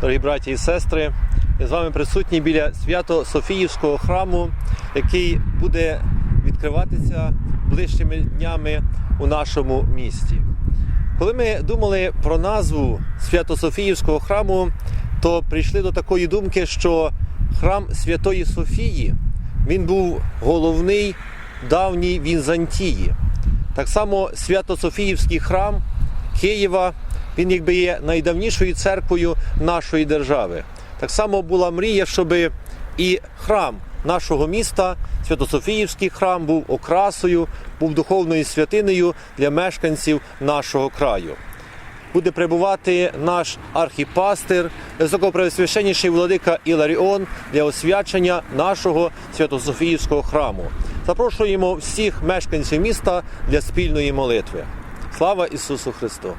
дорогі браті і сестри. Я з вами присутній біля Свято-Софіївського храму, який буде відкриватися ближчими днями у нашому місті. Коли ми думали про назву Свято-Софіївського храму, то прийшли до такої думки, що храм Святої Софії він був головний давній Візантії. Так само Свято-Софіївський храм Києва, він якби є найдавнішою церквою нашої держави. Так само була мрія, щоб і храм нашого міста, Свято-Софіївський храм, був окрасою, був духовною святинею для мешканців нашого краю. Буде прибувати наш архіпастир, високопресвященніший владика Іларіон для освячення нашого Свято-Софіївського храму. Запрошуємо всіх мешканців міста для спільної молитви. Слава Ісусу Христу!